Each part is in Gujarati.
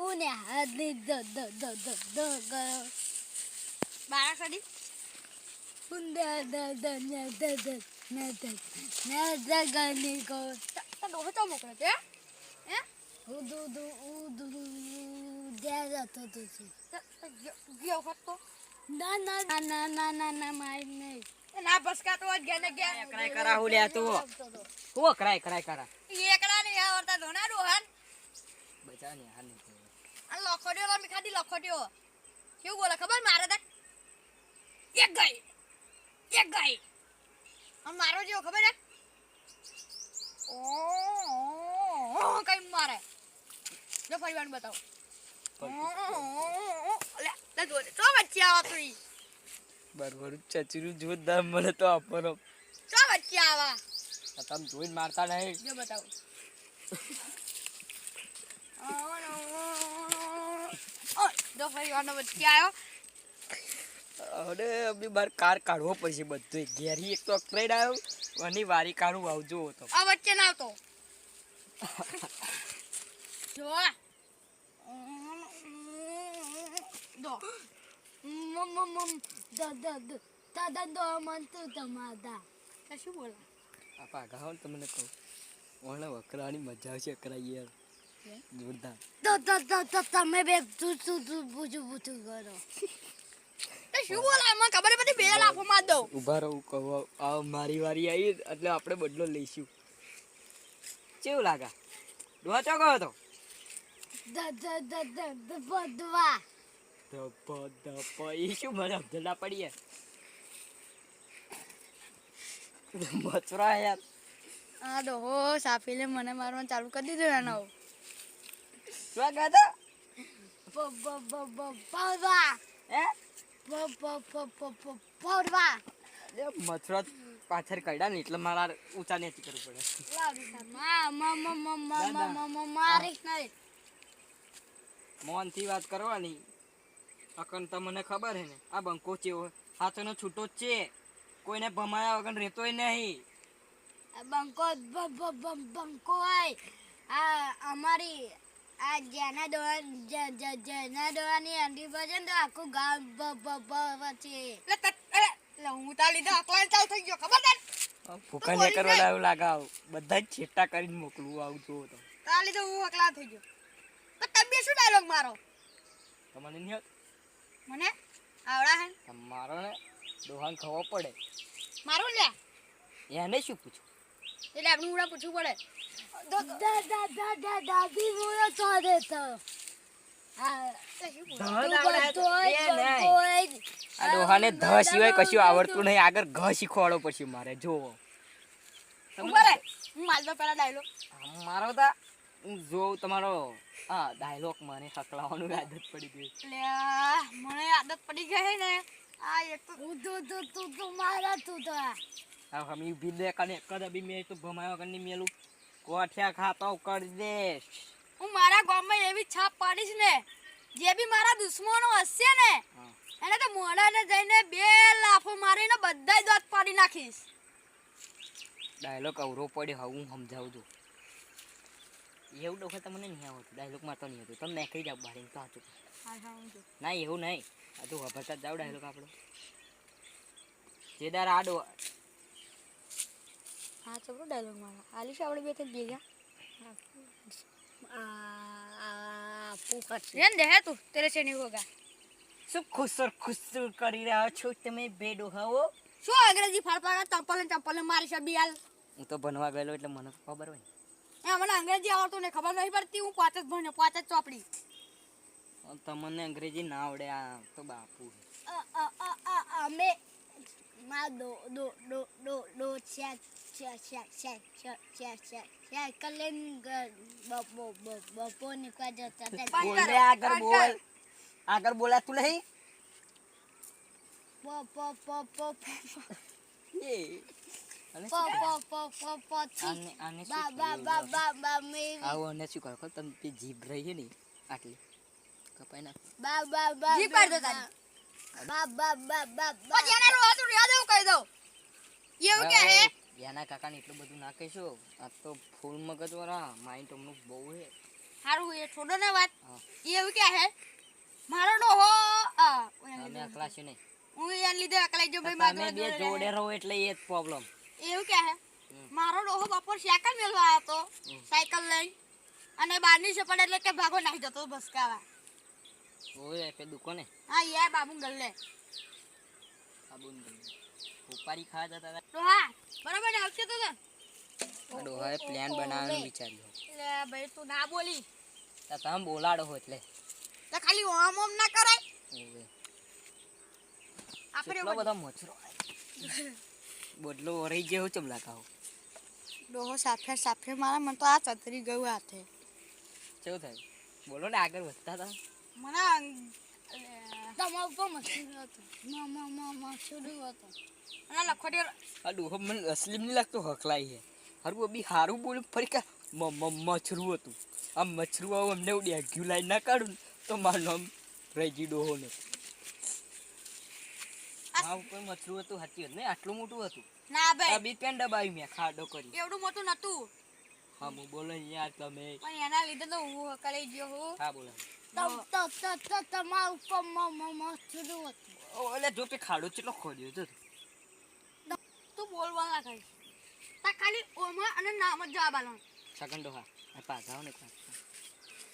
ઉને હાથ દ દ દ દ દ દ ગયો બારા કડી ઉંદે દ દ ન દ દ ન દ ન દ ગની કો તો ડોહો તો મોકલે છે હે ઉદુ દુ ઉદુ દુ દે જતો તો છે તો- તો ગયો- ગયો ના ના ના ના ના ના ના મારી નહીં ના ભસકાતો હોત ગયા ને ગયા કરાય કરા હું તું હું કરાય કરાય કરા એકડા આવડતા ધોના ડોહાન બચા ને હાલ નહીં આ લખોડ્યો રમી ખાધી લખોડ્યો કેવું બોલે ખબર મારે તક એક ગઈ. એક ગઈ. અને મારો જેવો ખબર હે? ઓ કઈ મારે? જો ફરી વાર બતાવો. લે લે જો તો વચ્ચે આવા તું ઈ. બરોબર ચચરું જોરદાર મને તો આપવાનો. ચો વચ્ચે આવા? તમે જોઈને મારતા નહીં. જો બતાવો. જો આવ્યો બાર કાર કાઢવો પડશે બધું ઘેરી એક તો અકરાઈ આવ્યો. અને વારી કાઢું આવજો તો. આ વચ્ચે ના આવતો. જો આ. મમ મમ મમ. દ દ દ. દાદા દો મન તો તમાદા તે શું બોલે. તમને કહું. ઓને વકરાની મજા આવશે અકરાઈ યાર. જોરદાર. તો તો તો તો તમે બે તું તું તું બુજુ બુજુ કરો. એ શું બોલે? મને ખબર નથી બે લાફો માર દો ઊભા રહો કહો આ મારી વારી આવી એટલે આપણે બદલો લઈશું. કેવું લાગા? ડોહા ચોકો હતો? દ દ દ દ દ બધવા ધપ ધપ એ શું મને અબધલા પડીએ? મચરા યાર. આ ડોહો સાપીલે મને મારવાનું ચાલુ કરી દીધું એનો શું કહેતો મોનથી વાત કરવાની. અકન, તમને ખબર હે ને, આ બંકો ચેવો હાથોનો છૂટો છે. કોઈને ભમાયા વગર રહેતોય નહીં. બંકો બંકો હોય. આ અમારી આ જેના જે- જેના દોવાની અંડી બજે ને તો આખું ગામ એટલે હું તા લીધે આકલા ચાલ થઈ ગયો ખબર તને ભૂખાને કરવા એવું લાગાવ. બધા જ છેટા કરીને મોકલું આવું જો તો. તા લીધો હું અકલા થઈ ગયો. તો તમે શું ડાયલોગ મારો? તમને નહીં મને? આવડા હે તમારો ને દોહાન ખવો પડે. મારું લ્યા એને શું પૂછું એટલે આપણે ઉડા પૂછવું પડે. મારો. તા જો તમારો ડાયલોગ મને હકલાવાનું આદત પડી ગઈ. મને આદત પડી ગઈ ને. આ એક તો તું તું તું મારા તું તો અમે ઊભી દે કને કદા મેં તો ભમાયો કને મેલું કોઠિયા ખાતો કરી દેશ. હું મારા ગામમાં એવી છાપ પાડીશ ને જે બી મારા દુશ્મનો હશે ને. એને તો મોઢાને જઈને બે લાફો મારીને બધાય દાંત પાડી નાખીશ. ડાયલોગ અવરો પડે હવે હું સમજાવું છું એવું ડોખા તમને નહીં આવડતું ડાયલોગમાં તો નહીં હતું તમે કહી જાવ બારી તો સાચું ના એવું નહીં. આ તો વભરતા જાવ ડાયલોગ આપણો. જેદાર આડો હા ચપડો ડાયલોગ મારો આલીશ આપણે બે થઈ પૂકટ રેન દે હે તું તેરે છે નહીં હોગા શું ખુસર ખુસર કરી રહ્યા છો તમે બેડો હવો શું અંગ્રેજી ફાળફાળ ચંપલ ચંપલ મારી છે બિયાલ? હું તો ભણવા ગયેલો એટલે મને ખબર હોય. એ મને અંગ્રેજી આવડતું ને ખબર નહીં પડતી હું પાંચ જ ભણ્યો પાંચ જ ચોપડી. તમને અંગ્રેજી ના આવડે આ તો બાપુ. અ અ અ અ અમે માં દો દો દો દો દો છે છે છે છે છે છે છે છે કલેન બપો બપો નીકળા જતા હતા બોલ રે આગળ બોલ. આગળ બોલા તું નહીં પો પો પો પો એ પો શું કરે? પો પો પો પો થી આને આને શું બા બા થયું? બા બા બા મે આવું અને શું કરો તમે જીભ રહી છે ને આટલી કપાઈ નાખ બા બા બા જી પાડ દો તારી. બા બા બા બા બા. પછી એને રોવા યાદ એવું કહી દઉં. એવું કે હે? યાના કાકાને એટલું બધું ના કહેશો. આ તો ફૂલ મગજ વાળા માઇન્ડ અમનું બહુ હે સારું એ છોડો ને વાત. એ એવું કે હે? મારો આ, હું અકલા છો નહીં હું એને લીધે અકલાઈ જો ભાઈ મારા જોડે જોડે જોડે રહો. એટલે એ જ પ્રોબ્લેમ એવું કે હે? મારો ડોહો બપોર સાયકલ મેળવા આવ્યો તો સાયકલ લઈ અને બહારની સપાટ એટલે કે ભાગો નાખી જતો ભસકાવા ઓય પે દુકાને હા. યાર બાબુ ગલ્લે આબુ ઉપારી ખા જતા તો હા બરાબર આવશે તો ડોહાએ પ્લાન બનાવવાનું વિચાર્યું. લે ભાઈ તું ના બોલી. તો તમે બોલાડો હો એટલે. તો ખાલી ઓમ ઓમ ના કરાય. ઓય આપણે બધો મચ્છરો બદલો વરાઈ ગયો ચમ લાગાવ ડોહો સાફે સાફે મારા મન તો આ ચતરી ગયું હાથે. કેવું થયું? બોલો ને આગળ વધતા હતા. મને તમારા ઉપર મશીન હતું. મ- મ- મ- મશીન હતું. અને લખોટી આ ડોહો મને અસલીમ નહીં લાગતો હકલાઈ છે. હારું બી હારું બોલ્યું ફરી કા મચ્છરું હતું. આ મચ્છરું આવું અમને એવું ડેગ્યુ લાઈન ના કાઢું ને તો મારું નામ રહી ગયું ડોહો ને હા ઉપર મચ્છરું હતું હતી વાત નહીં આટલું મોટું હતું. ના આ ભાઈ બી પેન દબાવી મેં ખાડો કરી. એવડું મોટું નતું હા હું બોલો યાર તમે પણ એના લીધે તો હું હકલાઈ ગયો હું. હા બોલો. તમારા ઉપર મ- મ- મશીન હતું. ઓલે જો પે ખાડો કેટલો ખોદ્યો તો. તું બોલવા ના તા ખાલી ઓમાં અને નામ જ જવાબ આલવાનો સેકન્ડ ડોહા આ પાછા ને પાછા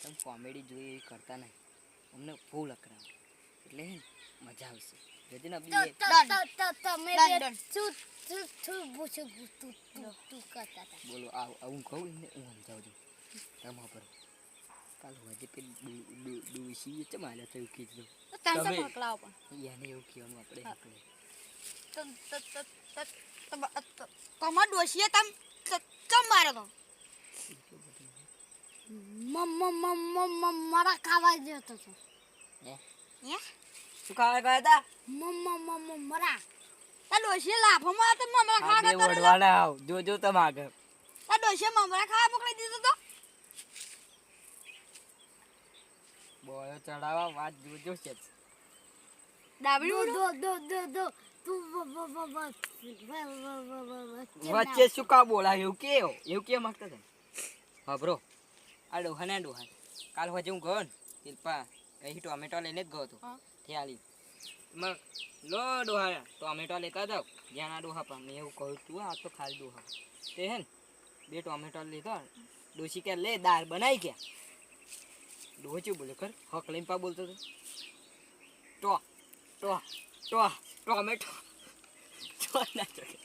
તમે કોમેડી જોઈ એવી કરતા નહીં. અમને ફૂલ અકરાવ એટલે મજા આવશે. ଯଦି ના ત- બી ત- Done. ત- ત- તમે Done, બે done. શું શું શું પૂછ્યું? તું તું તું કરતા બોલો આવ આવું કહું ને હું સમજાવજો તમે પર. કાલ હજી પે ડૂસી છે માલે તો? એવું કીધું તમે પકડાવ પણ. એને એવું કહેવાનું આપણે આપણે તમાર ડોસીએ તમ ચમ મારે તો? મારા ખાવા જતો હતો શું ખાવા ગયા હતા? મરા. તા ડોસીએ લાફો મારા તો મમરા ખાવા જતો જોજો તમે આગળ તા ડોસીએ મમરા ખાવા પકડી દીધો તો? બોળો ચડાવવા વાત જોજો છે વચ્ચે શું કા બોલા એવું કે એવું કે માગતા હતા હબરો આ ડોહા ને ડોહા કાલ હજુ હું ગયો ને શિલ્પા અહીં ટોમેટો લઈને જ ગયો હતો થયાલી લો ડોહા ટોમેટો લેતા જાવ જ્યાંના ડોહા પણ એવું કહ્યું તું આ તો ખાલી ડોહા તે હે ને બે ટોમેટો લીધો ડોસી કે લે દાળ બનાવી ગયા ડોહો ચેવું બોલે? ખર? હક લઈને પા બોલતો હતો. ટો ટો ટો ટોમેટો ટો. ના ચોકે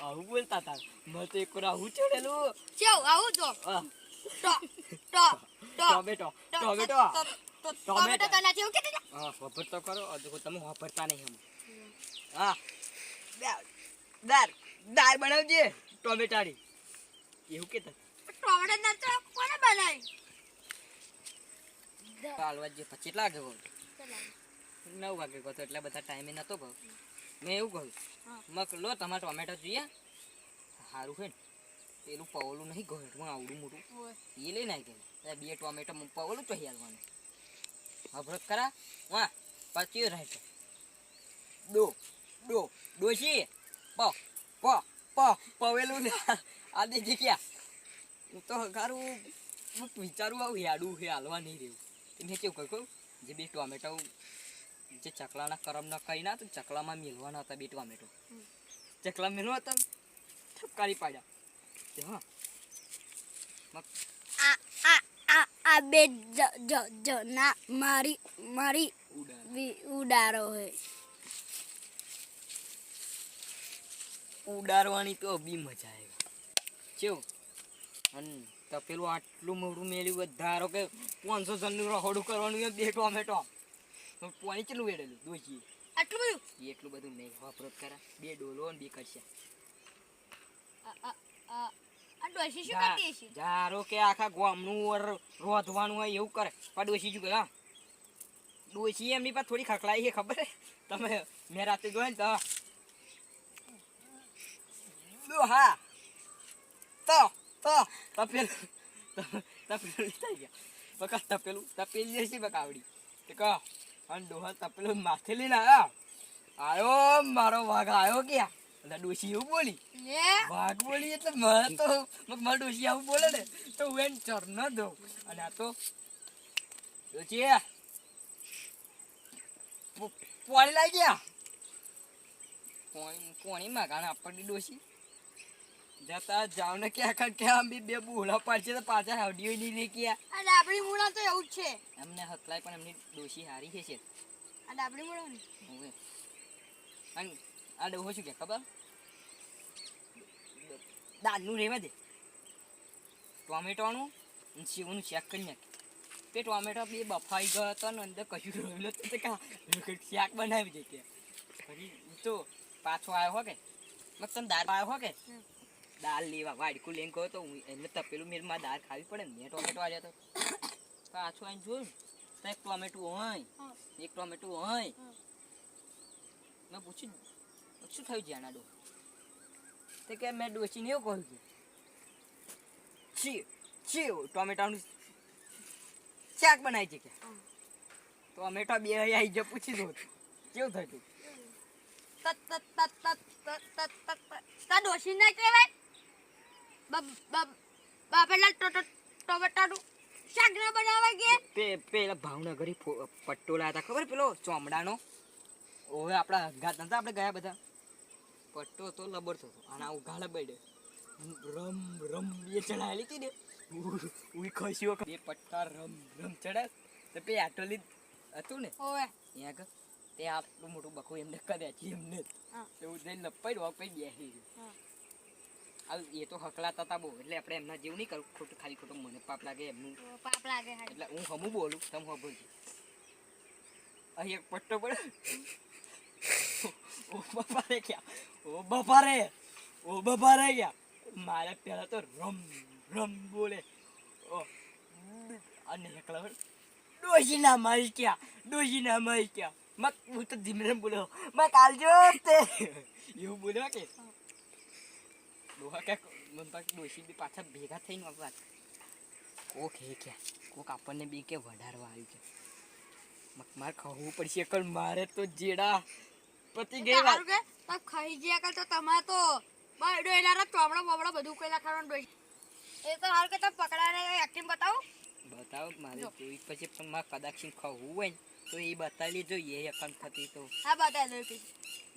આવું બોલતા હતા. મેં તો એક આવું ચડેલું. ચેવ આવું આ, ટો ટો ટો. Tomato tomato. ટોમેટો. કના જેવું કે હા ફફર તો કરો દેખો તમે વાપરતા નહીં હમ હા. દાળ દાળ દાળ બનાવજે. ટોમેટાડી એવું કે ટોમેટા ટોમેટો ના તો કોને બનાવી? હાલવા જે પછી લાગે ગયો નવ વાગે ગયો એટલે બધા ટાઈમે નતો ગયો. મેં એવું કહ્યું મકલો મક લો તમારે ટોમેટો જોઈએ. સારું છે ને. પેલું પવલું નહીં ઘરમાં આવડું મોટું. એ લઈ નાખે. બે ટોમેટો પવલું તો હાલવાનું હભરત ખરા વાહ પછી રહે ડો ડો ડોશી પ પ પ પવેલું ને. આ દે જગ્યા હું તો હગારું વિચારું આવું હેડું હે હાલવા નહીં રહ્યું. મેં કેવું કહ્યું જે બે ટોમેટો જે ચકલાના કરમના ન ના ચકલામાં મેળવાના હતા બે ટોમેટો. ચકલા મેળવા હતા ઠપકારી પાડ્યા. હા. આ બે ના મારી મારી ઉડા ઉડારો હે. ઉડાડવાની તો બી મજા આવે. કેવું અને તપેલું આટલું મોટું મેળ્યું ધારો કે પાંચસો જણનું રહોડું કરવાનું બે ટોમેટો. પાણી કેટલું વેડેલું દોશી આટલું બધું? એટલું બધું નહીં. વપરાત કરા. બે ડોલો બે કરશે ધારો કે આખા ગામનું ઓર રોધવાનું હોય એવું કરે. પણ ડોશી શું હા. ડોશી એમની પાસે થોડી ખકલાઈ છે ખબર છે? તમે મેં રાતે જોયો ને તો. હા. તો તો તપેલું તપેલું થઈ ગયા. બકા તપેલું તપેલી જશે બકા આવડી. તે કહો અને ડોહા તપેલું માથે લઈને આવ્યા આયો મારો વાઘ આવ્યો ક્યાં? એટલે ડોશી એવું બોલી. વાઘ બોલી એટલે મારે તો મારા ડોશી આવું બોલે ને તો હું એને ચર ન દઉં. અને આ તો ડોશી પોણી લાગી ગયા. પોણીમાં ગાણા આપણને ડોશી. જતા જાવ ને ક્યાં કાંઈ ક્યાં બી બે બોલા પાડશે તો પાછા હવડીઓ નહીં લે ક્યાં. આ ડાબડી મૂળા તો એવું જ છે. એમને હકલાય પણ એમની ડોશી હારી છે છે આ ડાબડી મૂળા ને હવે અને આ ડોહો શું કે ખબર? દાળનું રેવા દે. ટોમેટોનું અને સેવનું ચેક કરી નાખે. તે ટોમેટો બે બફાઈ ગયો હતો ને અંદર કશું રહેલું હતું તે કા શાક બનાવી દે કે. ફરી તો પાછો આવ્યો હો કે. મગ તમે દાળ આવ્યો હો કે. દાળ લેવા વાડકું લઈને ગયો તો એટલે તપેલું મિલમાં દાળ ખાવી પડે ને મેં ટોમેટો આવ્યા તો પાછું આવીને જોયું તો એક ટોમેટું હોય એક ટોમેટું હોય મેં પૂછ્યું શું થયું જ્યાં ડો તે કે મેં ડોસીને એવું કહ્યું કે છી છી ટોમેટાનું શાક બનાવી છે કે. ટોમેટો બે આવી જો પૂછી દો કેવું થયું તત તત તત તત તત તત તત તત તા ડોશી ના કહેવાય બબ બબ બાપેલા ટો ટો ટોમેટાનું શાક ના બનાવા કે? પે પેલા ભાવનગરી પટ્ટો લાયા હતા ખબર પેલો ચોમડાનો? ઓવે આપણા ઘાત નતા આપણે ગયા બધા? પટ્ટો તો લબર થતો અને આવું ગાળે બેડે. રમ રમ એ ચડાયેલી હતી ને. ઉઈ ખસ્યો બે પટ્ટા રમ રમ ચડાય. તો પે આટલી હતું ને ઓવે. ત્યાં તે આટલું મોટું બખું એમને કર્યા છે એમને. એવું જઈને લપાઈ બેસી ગયું એ તો હકલાતા હતા બહુ એટલે આપણે એમના જેવું નહીં કરું. ખોટું ખાલી ખોટું મને પાપ લાગે એમનું. પાપ લાગે એટલે હું હમું બોલું તમે સાંભળજો અહીં એક પટ્ટો પડે. ઓ બાપા રે ગયા. ઓ બાપા રે ઓ બાપા રે ગયા. મારે પહેલાં તો રમ રમ બોલે. ઓ અને એકલા ડોશી ના મારી ક્યાં? ડોજી ના મારી ક્યાં? મત હું તો ધીમે ધીમે બોલ્યો. મત કાલ તે. એવું બોલ્યો કે? ડોહા કે પાછું ડોશી પાછા ભેગા થઈને વાત કોક હે ક્યાં કોક આપણને બી કે વધારવા આવ્યું છે મારે ખાવું પડશે કલ મારે તો જેડા પતી ગઈ વાત કે તમે ખાઈ ગયા કર તો તમારે તો બાયડો એના ચોમડા બોમડા બધું કઈ નાખવાનું ડોશી એ તો હાલ કે તમે પકડાને એક્ટિંગ બતાવો બતાવો મારે જોઈ પછી પણ મારે કદાચ ખાવું હોય ને તો એ બતાવી જોઈએ એ થતી તો હા બતાવી દો કે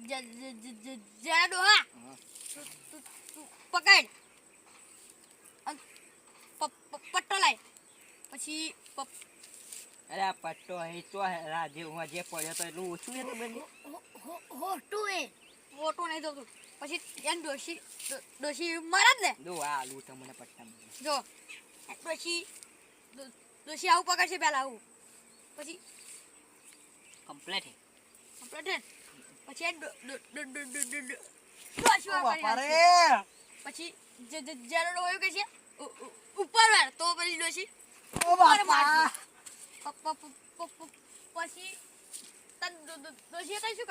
જ- જ- જ- જ- જરા ડોહા હા તું- તું- તું પકડ અન પ- પ- પટ્ટો લાય પછી પ- અરે આ પટ્ટો અહીં તો રાજે હું જે પડ્યો તો એટલું ઓછું હતું તમે? હોટું એ. મોટું નહીં જોતું. પછી એમ ડોશી ડોશી મારે જ ને? જો આ આલુ તમને પટ્ટા જો પછી ડો- ડોશી આવું પકડશે પહેલા આવું. પછી? કમ્પ્લેટ કમ્પ્લેટ પછી ડોશી પછી જ્યારે હોય કે છે ઉપર વાર તો પછી ડોશી. ઉપર પ- પછી ડોશીએ તને શું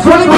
કહ્યું